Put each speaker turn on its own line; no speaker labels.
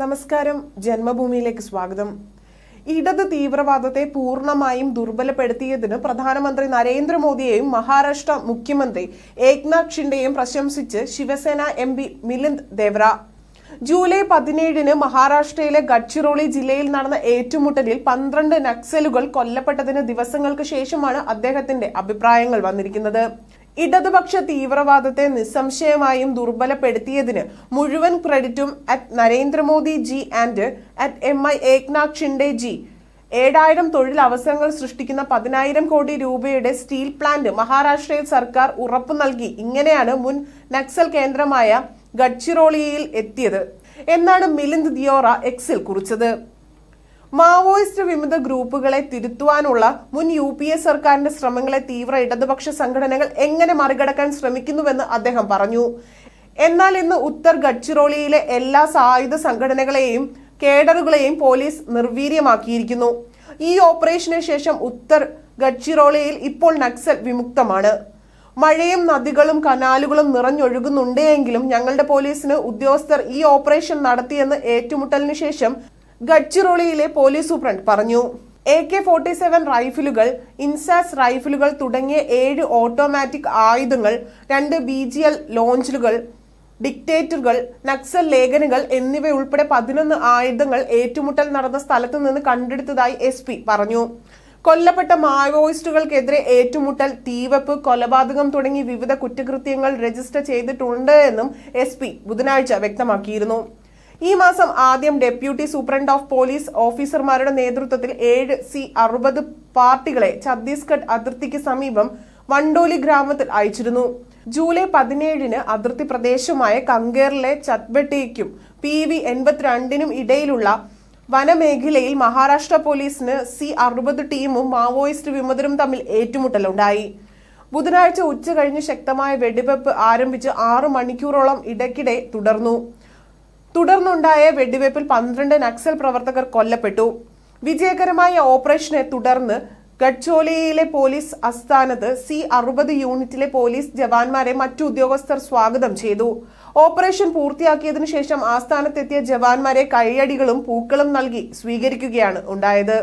നമസ്കാരം. ജന്മഭൂമിയിലേക്ക് സ്വാഗതം. ഇടത് തീവ്രവാദത്തെ പൂർണമായും ദുർബലപ്പെടുത്തിയതിന് പ്രധാനമന്ത്രി നരേന്ദ്രമോദിയെയും മഹാരാഷ്ട്ര മുഖ്യമന്ത്രി ഏക്നാഥ് ഷിൻഡെയും പ്രശംസിച്ച് Shiv Sena M P Milind Deora. July പതിനേഴിന് മഹാരാഷ്ട്രയിലെ ഗഡ്ചിറോളി ജില്ലയിൽ നടന്ന ഏറ്റുമുട്ടലിൽ പന്ത്രണ്ട് നക്സലുകൾ കൊല്ലപ്പെട്ടതിന് ദിവസങ്ങൾക്ക് ശേഷമാണ് അദ്ദേഹത്തിന്റെ അഭിപ്രായങ്ങൾ വന്നിരിക്കുന്നത്. ഇടതുപക്ഷ തീവ്രവാദത്തെ നിസ്സംശയമായും ദുർബലപ്പെടുത്തിയതിന് മുഴുവൻ ക്രെഡിറ്റും at Narendra Modi ji and at M I Eknath Shinde ji. ഏഴായിരം തൊഴിലവസരങ്ങൾ സൃഷ്ടിക്കുന്ന പതിനായിരം കോടി രൂപയുടെ സ്റ്റീൽ പ്ലാന്റ് മഹാരാഷ്ട്രയിൽ സർക്കാർ ഉറപ്പു നൽകി. ഇങ്ങനെയാണ് മുൻ നക്സൽ കേന്ദ്രമായ ഗഡ്ചിറോളിയിൽ എത്തിയത്. എന്നാണ് മിലിന്ദ് ദിയോറ എക്സിൽ കുറിച്ചത്. മാവോയിസ്റ്റ് വിമത ഗ്രൂപ്പുകളെ തിരുത്തുവാനുള്ള മുൻ യു പി എ സർക്കാരിന്റെ ശ്രമങ്ങളെ തീവ്ര ഇടതുപക്ഷ സംഘടനകൾ എങ്ങനെ മറികടക്കാൻ ശ്രമിക്കുന്നുവെന്ന് അദ്ദേഹം പറഞ്ഞു. എന്നാൽ ഇന്ന് ഉത്തർ ഗഡ്ചിറോളിയിലെ എല്ലാ സായുധ സംഘടനകളെയും കേഡറുകളെയും പോലീസ് നിർവീര്യമാക്കിയിരിക്കുന്നു. ഈ ഓപ്പറേഷന് ശേഷം ഉത്തർ ഗഡ്ചിറോളിയിൽ ഇപ്പോൾ നക്സൽ വിമുക്തമാണ്. മഴയും നദികളും കനാലുകളും നിറഞ്ഞൊഴുകുന്നുണ്ടെങ്കിലും ഞങ്ങളുടെ പോലീസിന് ഉദ്യോഗസ്ഥർ ഈ ഓപ്പറേഷൻ നടത്തിയെന്ന് ഏറ്റുമുട്ടലിന് ശേഷം ഗഡ്ചിറോളിയിലെ പോലീസ് സൂപ്രണ്ട് പറഞ്ഞു. എ കെ ഫോർട്ടി സെവൻ റൈഫിലുകൾ ഇൻസാസ് റൈഫിലുകൾ തുടങ്ങിയ ഏഴ് ഓട്ടോമാറ്റിക് ആയുധങ്ങൾ രണ്ട് ബി ജി എൽ ലോഞ്ചുകൾ ഡിക്റ്റേറ്ററുകൾ നക്സൽ ലേഖനുകൾ എന്നിവയുൾപ്പെടെ പതിനൊന്ന് ആയുധങ്ങൾ ഏറ്റുമുട്ടൽ നടന്ന സ്ഥലത്തു നിന്ന് കണ്ടെടുത്തതായി എസ് പി പറഞ്ഞു. കൊല്ലപ്പെട്ട മാവോയിസ്റ്റുകൾക്കെതിരെ ഏറ്റുമുട്ടൽ തീവെപ്പ് കൊലപാതകം തുടങ്ങി വിവിധ കുറ്റകൃത്യങ്ങൾ രജിസ്റ്റർ ചെയ്തിട്ടുണ്ട് എന്നും എസ് ബുധനാഴ്ച വ്യക്തമാക്കിയിരുന്നു. ഈ മാസം ആദ്യം ഡെപ്യൂട്ടി സൂപ്രണ്ട് ഓഫ് പോലീസ് ഓഫീസർമാരുടെ നേതൃത്വത്തിൽ ഏഴ് സി അറുപത് പാർട്ടികളെ ഛത്തീസ്ഗഡ് അതിർത്തിക്ക് സമീപം വണ്ടോലി ഗ്രാമത്തിൽ അയച്ചിരുന്നു. ജൂലൈ പതിനേഴിന് അതിർത്തി പ്രദേശമായ കങ്കേറിലെ ചത്ബട്ടിക്കും പി വി എൺപത്തിരണ്ടിനും ഇടയിലുള്ള വനമേഖലയിൽ മഹാരാഷ്ട്ര പോലീസിന് സി അറുപത് ടീമും മാവോയിസ്റ്റ് വിമതരും തമ്മിൽ ഏറ്റുമുട്ടലുണ്ടായി. ബുധനാഴ്ച ഉച്ച കഴിഞ്ഞ് ശക്തമായ വെടിവെപ്പ് ആരംഭിച്ച് ആറ് മണിക്കൂറോളം ഇടയ്ക്കിടെ തുടർന്നു. തുടർന്നുണ്ടായ വെടിവയ്പിൽ പന്ത്രണ്ട് നക്സൽ പ്രവർത്തകർ കൊല്ലപ്പെട്ടു. വിജയകരമായ ഓപ്പറേഷനെ തുടർന്ന് ഗഡ്ചോലിയിലെ പോലീസ് ആസ്ഥാനത്ത് സി അറുപത് യൂണിറ്റിലെ പോലീസ് ജവാന്മാരെ മറ്റു ഉദ്യോഗസ്ഥർ സ്വാഗതം ചെയ്തു. ഓപ്പറേഷൻ പൂർത്തിയാക്കിയതിനു ശേഷം ആസ്ഥാനത്തെത്തിയ ജവാന്മാരെ കൈയടികളും പൂക്കളും നൽകി സ്വീകരിക്കുകയാണ് ഉണ്ടായത്.